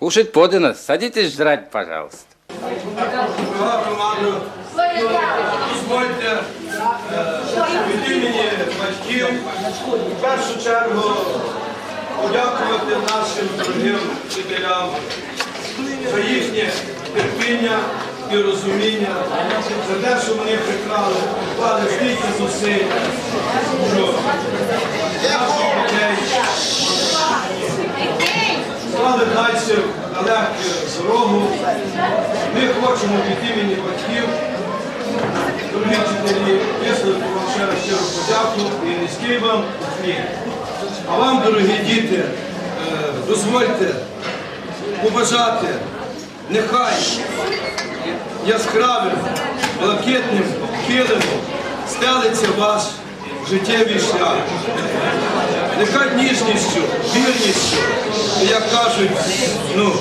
Кушать подано. Садитесь жрать, пожалуйста. Роману, дозвольте е, від імені батьків в першу чергу подякувати нашим дорогим вчителям за їхнє терпіння і розуміння, за те, що вони приклали, вклали стільки зусиль, Склали далі легку дорогу. Ми хочемо від імені батьків, дорогі вчителі, висловити вам ще раз щиру подяку і низький вам уклін. А вам, дорогі діти, е, дозвольте побажати, нехай яскравим, блакитним килимом стелиться ваш життєвий шлях. Нехай ніжністю, вірністю, як кажуть, ну,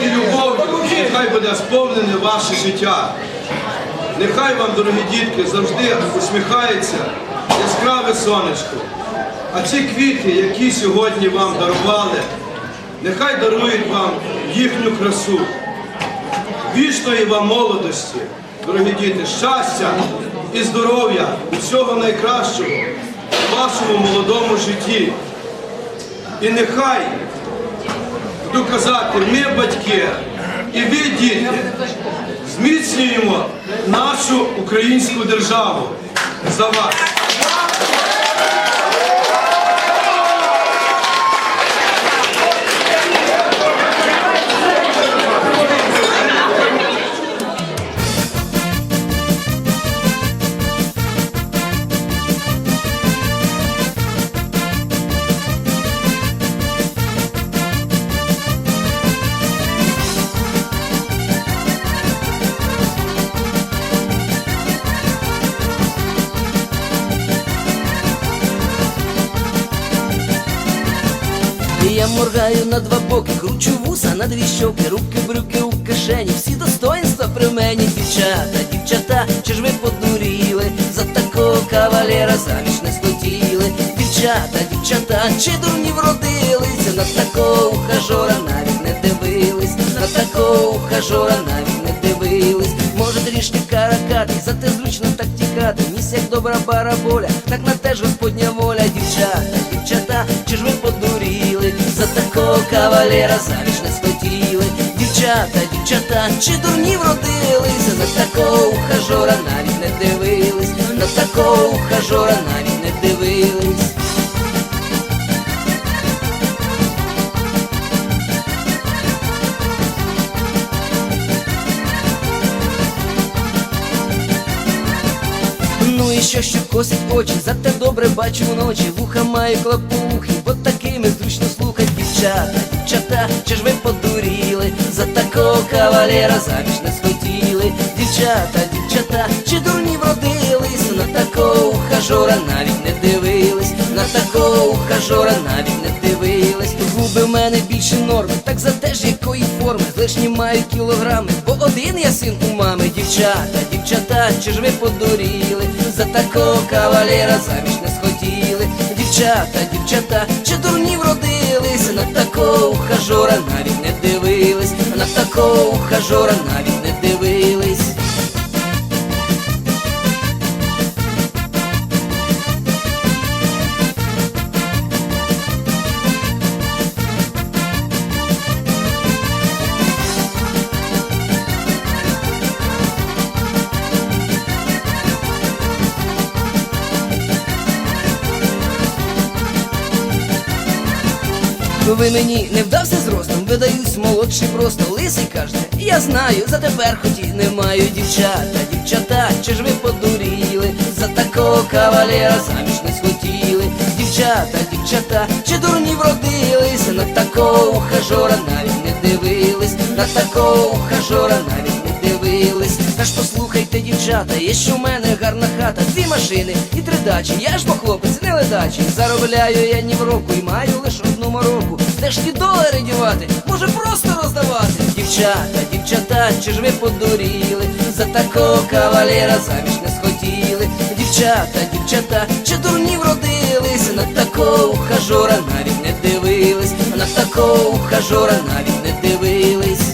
і любов'ю, нехай буде сповнене ваше життя. Нехай вам, дорогі дітки, завжди усміхається яскраве сонечко. А ці квіти, які сьогодні вам дарували, нехай дарують вам їхню красу. Вічної вам молодості, дорогі діти, щастя і здоров'я, усього найкращого в вашому молодому житті. І нехай, доказати ми, батьки, і ви, діти, зміцнюємо нашу українську державу за вас. Моргаю на два боки, кручу вуса на дві щоки, руки, брюки у кишені, всі достоинства при мені, дівчата, дівчата, чи ж ви подуріли, за такого кавалера заміж не схотіли, дівчата, дівчата, чи дурні вродилися, на такого ухажора навіть не дивились, на такого ухажора навіть не дивились, може трішки каракати, зате зручно так тікати, ніс як добра бараболя, так на теж господня воля, дівчата, за кавалера заміж не схотіли, дівчата, дівчата, чи дурні вродилися, на такого ухажора навіть не дивились, на такого ухажора навіть не дивились. Ну і що, що косить очі, зате добре бачу вночі, вуха маю клапухи, бо такими зручно слухать дівчата, дівчата, чи ж ви подуріли, за такого кавалера заміж не схотіли, дівчата, дівчата, чи дурні вродились, на такого ухажора навіть не дивились, на такого ухажора навіть не дивились, губи в мене більше норми, так за теж якої форми, лишні маю кілограми, бо один я син у мами, дівчата, дівчата, чи ж ви подуріли, за такого кавалера заміж не схотіли, дівчата, дівчата, чи дурні вродились, на такого ухажора навіть не дивились, на такого ухажора навіть не дивились. Ви мені не вдався зростом, видаюсь молодший просто лисий кажете, я знаю, за тепер хоч і не маю дівчата, дівчата, чи ж ви подуріли, за такого кавалера заміж не схотіли, дівчата, дівчата, чи дурні вродились, на такого ухажора навіть не дивились, на такого ухажора навіть не дивились. Та ж послухайте, дівчата, є що в мене гарна хата, дві машини і три дачі. Я ж бо хлопець не ледачий. Заробляю я ні в року і маю лише одну мороку. Де ж ті долари дівати? Може просто роздавати? Дівчата, дівчата, чи ж ви подуріли? За такого кавалера заміж не схотіли. Дівчата, дівчата, чи дурні вродились? на такого ухажора навіть не дивились, на такого ухажора навіть не дивились.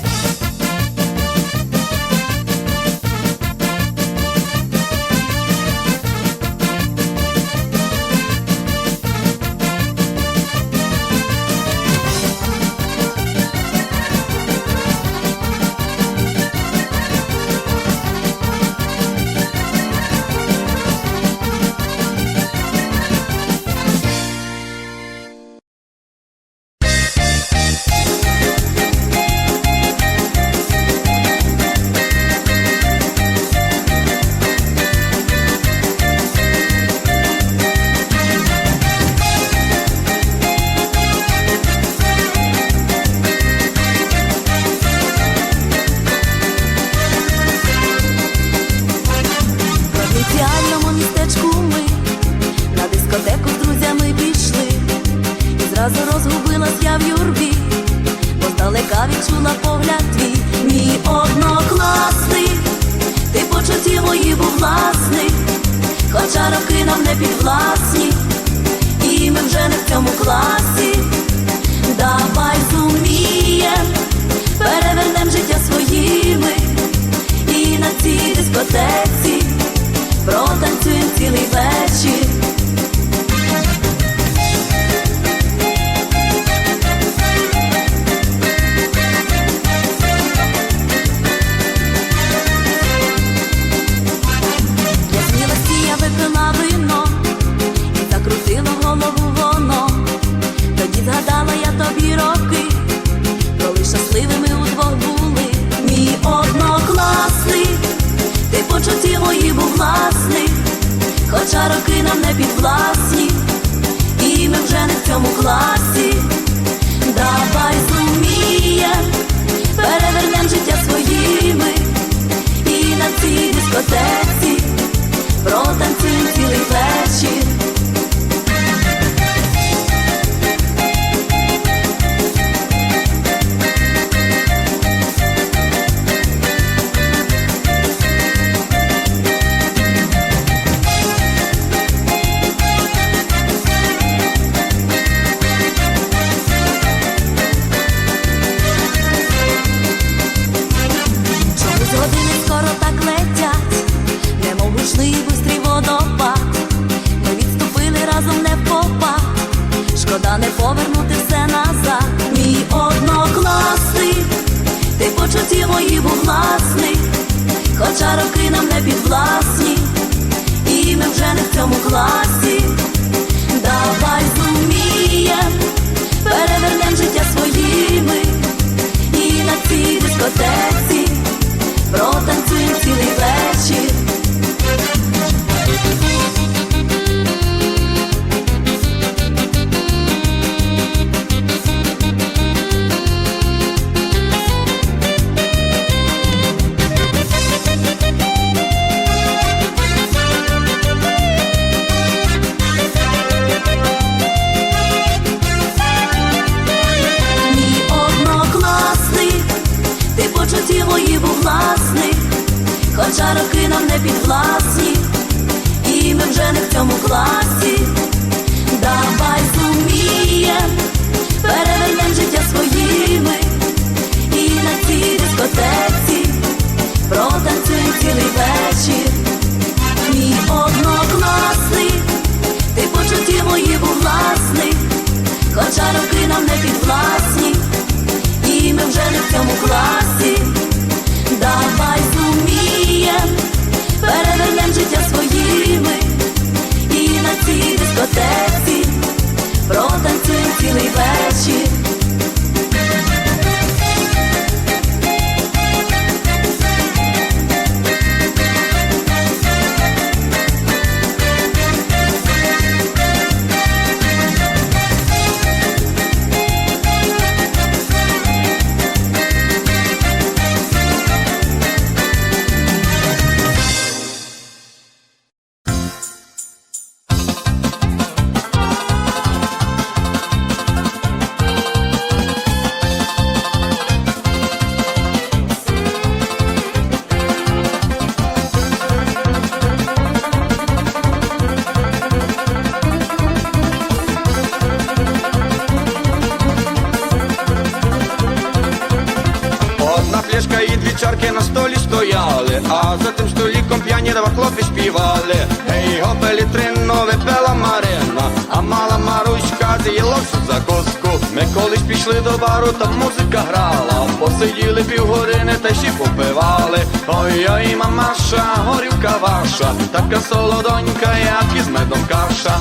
Горівка ваша, така солодонька, як із медом каша.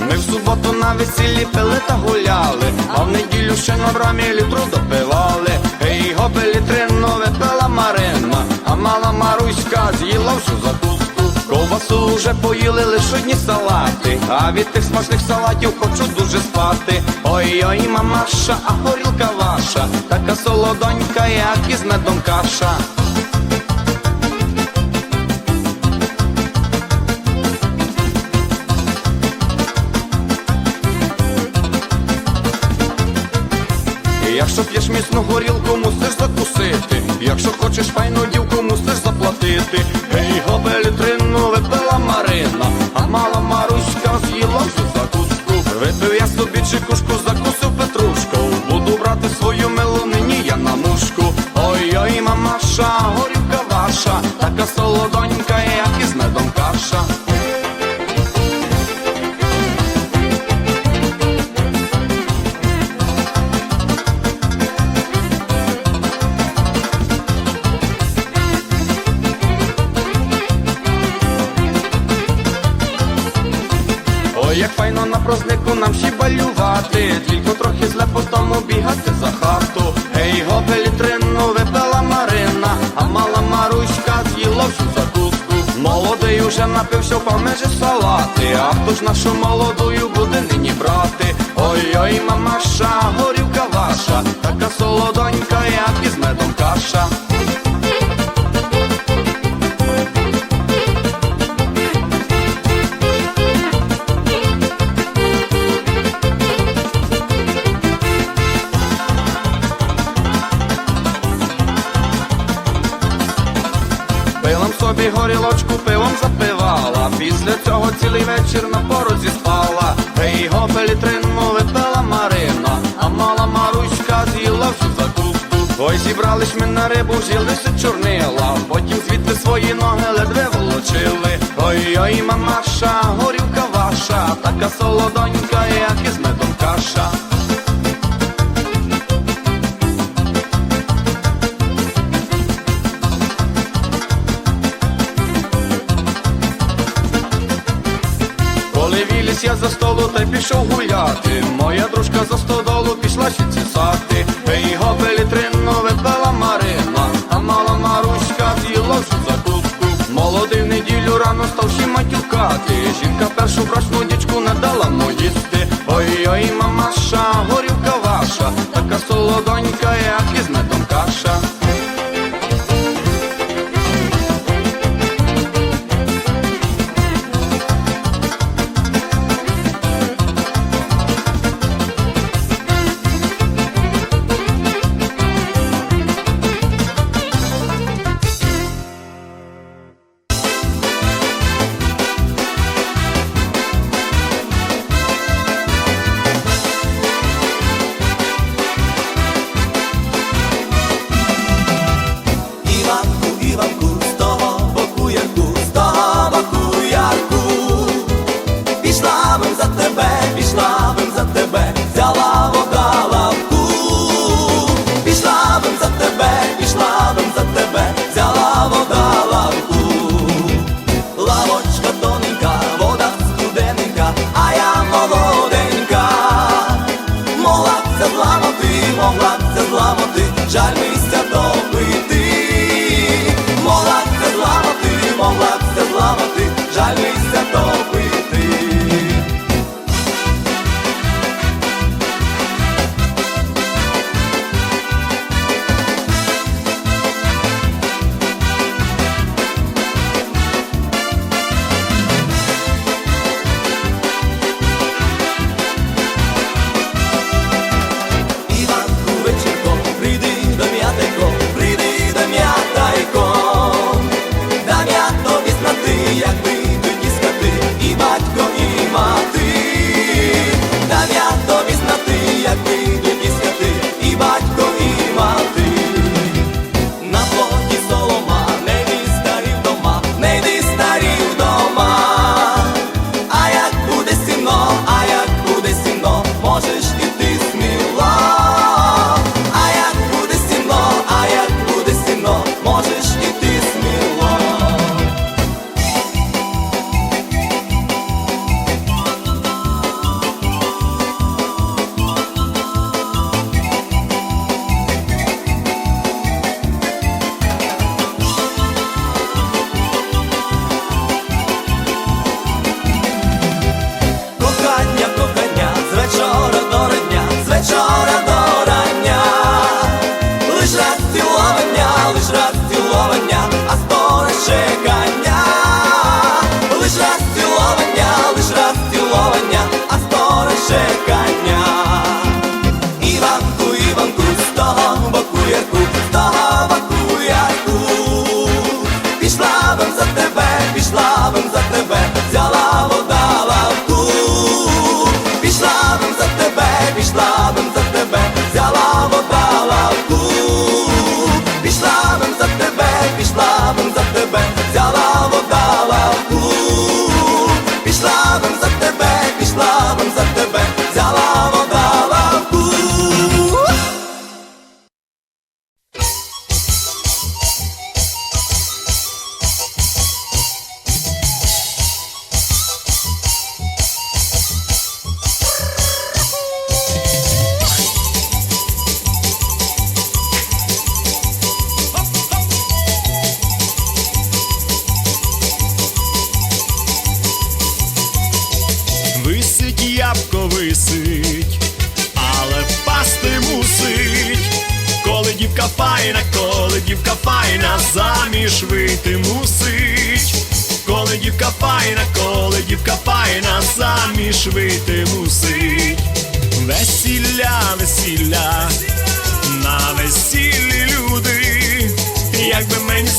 Ми в суботу на весіллі пили та гуляли, а в неділю ще на брамі літру допивали. Всю закуску. Ковбасу вже поїли лише одні салати, а від тих смачних салатів хочу дуже спати. Ой-ой, мамаша, а горілка ваша, така солодонька, як із медом каша. Якщо п'єш міцну горілку, мусиш закусити. Якщо хочеш файну дівку, мусиш заплатити. Гей, гобелі трину випила Марина, а мала Маруська з'їла всю закуску. Випив я собі чекушку, закусив петрушку. Буду брати свою милу, нині я на мушку. Ой-ой, мамаша, горівка ваша, така солодонька, файно нам ще балювати, тільки трохи зле по тому бігати за хату. Гей, гопелі трину випила Марина, а мала Маруська з'їла всю закуску. Молодий уже напився по межі салати, а хто ж нашу молодую буде нині брати? Ой-ой, мамаша, горівка ваша, така солодонька, як із медом каша. Запивала, після цього цілий вечір на порозі спала. Гей, гопелі трину випила Марина, а мала Маруська з'їла всю закуску. Ой, зібрались ми на рибу, взялися чорнила, потім звідти свої ноги ледве волочили. Ой-ой, мамаша, горівка ваша, така солодонька, як із медом каша. Я за столу та й пішов гуляти, моя дружка за стодолу пішла ще цісати. Ей, гопелі трину випила Марина, а мала Маруська з'їла всю закуску. Молодий в неділю рано став ще матюкати. Жінка першу брачну дічку не дала му їсти. Ой-ой, мамаша, горівка ваша, така солодонька, як із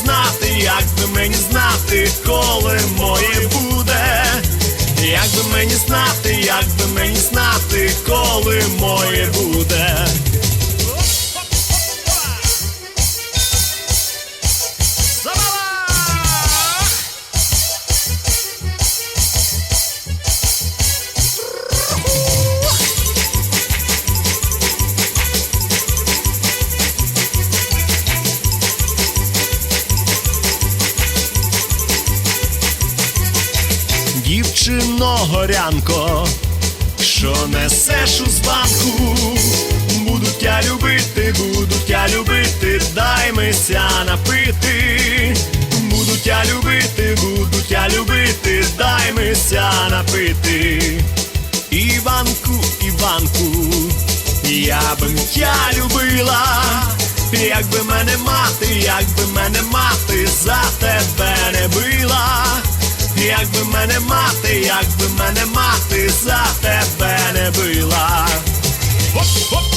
знати, як би мені знати, коли моє буде. Як би мені знати, як би мені знати, коли моє буде. Горянко, що несеш у збанку, буду тя любити, буду тя любити, дай мися напити, буду тя любити, буду тя любити, дай мися напити. Іванку, Іванку, я би тя любила, якби мене мати, якби мене мати за тебе не била. Якби мене мати, якби мене мати за тебе не била. Хоп-хоп. Ксеню,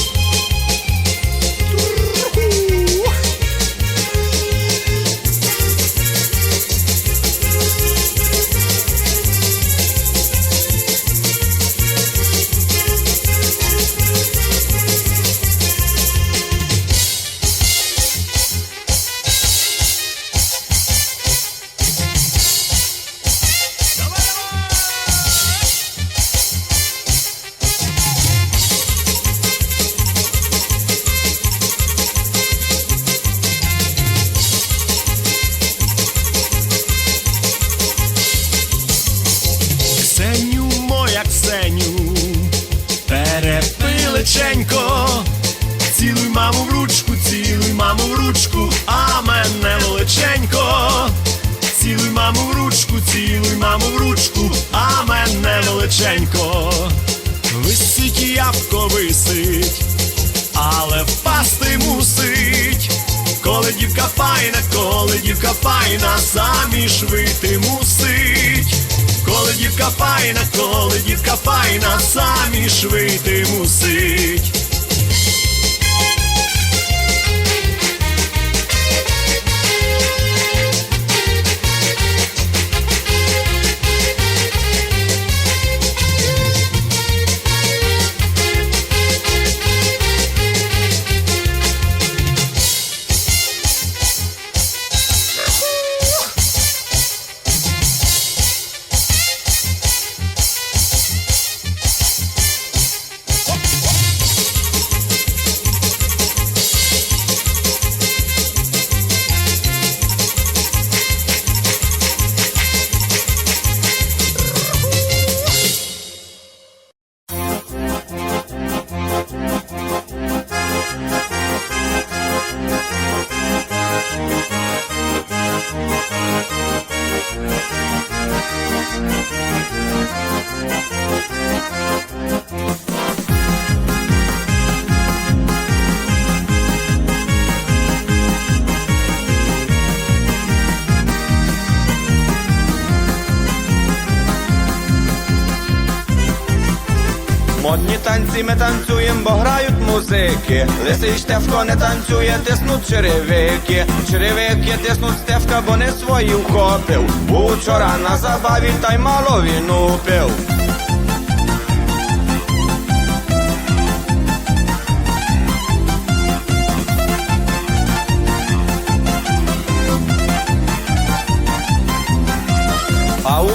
танці ми танцюємо, бо грають музики. Лисий Штефко не танцює, тиснуть черевики. Черевики тиснуть Стефка, бо не свої вхопив. Учора на забаві та й мало він упив.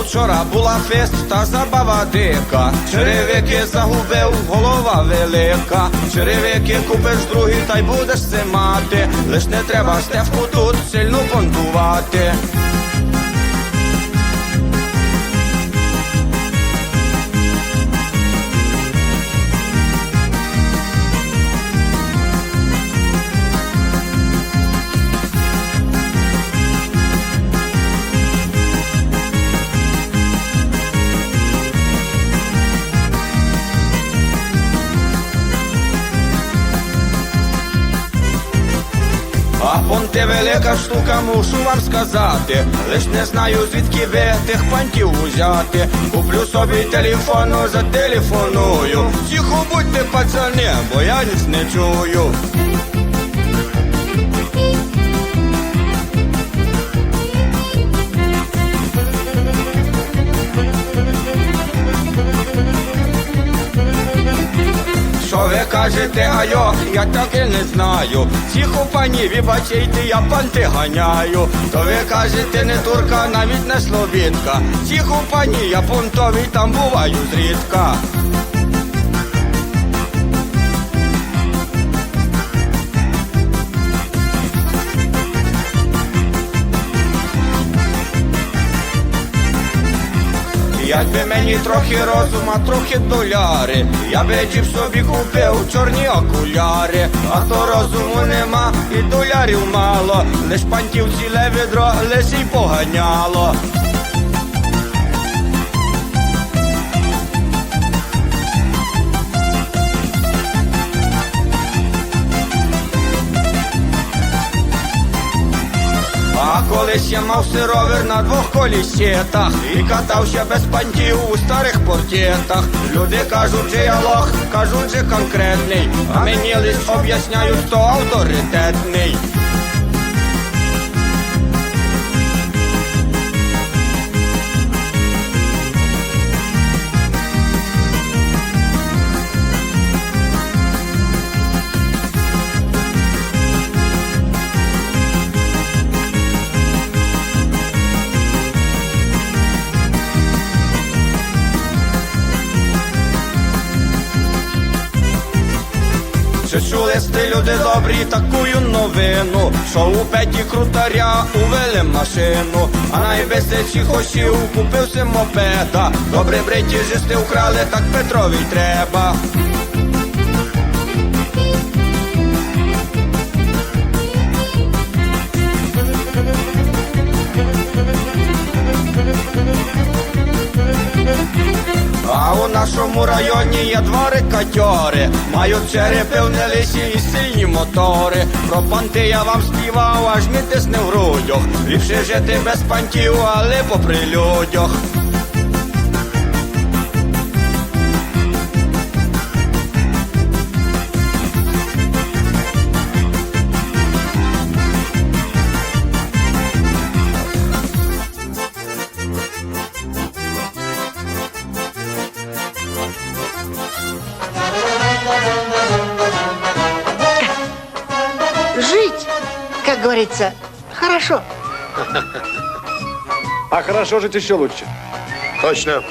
А учора була фест та забава дика. Черевики загубив, голова велика. Черевики купиш другий, та й будеш це мати. Лиш не треба стевку тут сильно понтувати. Жити велика штука, мушу вам сказати. Лиш не знаю, звідки ви тих пантів узяти. Куплю собі телефону, зателефоную. Тихо будьте, пацани, бо я ніч не чую. Кажете, айо, я так і не знаю. Тихо, пані, вибачайте, я панти ганяю. То ви кажете, не турка, навіть не словітка. Всіх у пані, я понтовий, там буваю зрідка. Якби мені трохи розума, трохи доляри, я би дів собі купив чорні окуляри, а то розуму нема і долярів мало, лиш пантів ціле відро, лиш і поганяло. Колись я мав сировер на двох колісетах І катався без пантів у старих портєтах Люди кажуть, чи я лох, кажуть, же конкретний А мені лиш об'ясняють, хто авторитетний Чи чули люди добрі такую новину, що у петі крутаря увели машину, а найбезпечі хошів купився мопеда. Добре бриті жисти украли, так Петрові треба. У нашому районі є два рекатьори, мають черепи в нелисі і сильні мотори. Про панти я вам співав, аж мітисне тисне в грудях. Ліпше жити без пантів, але попри людях. Как хорошо. А хорошо жить еще лучше. Точно.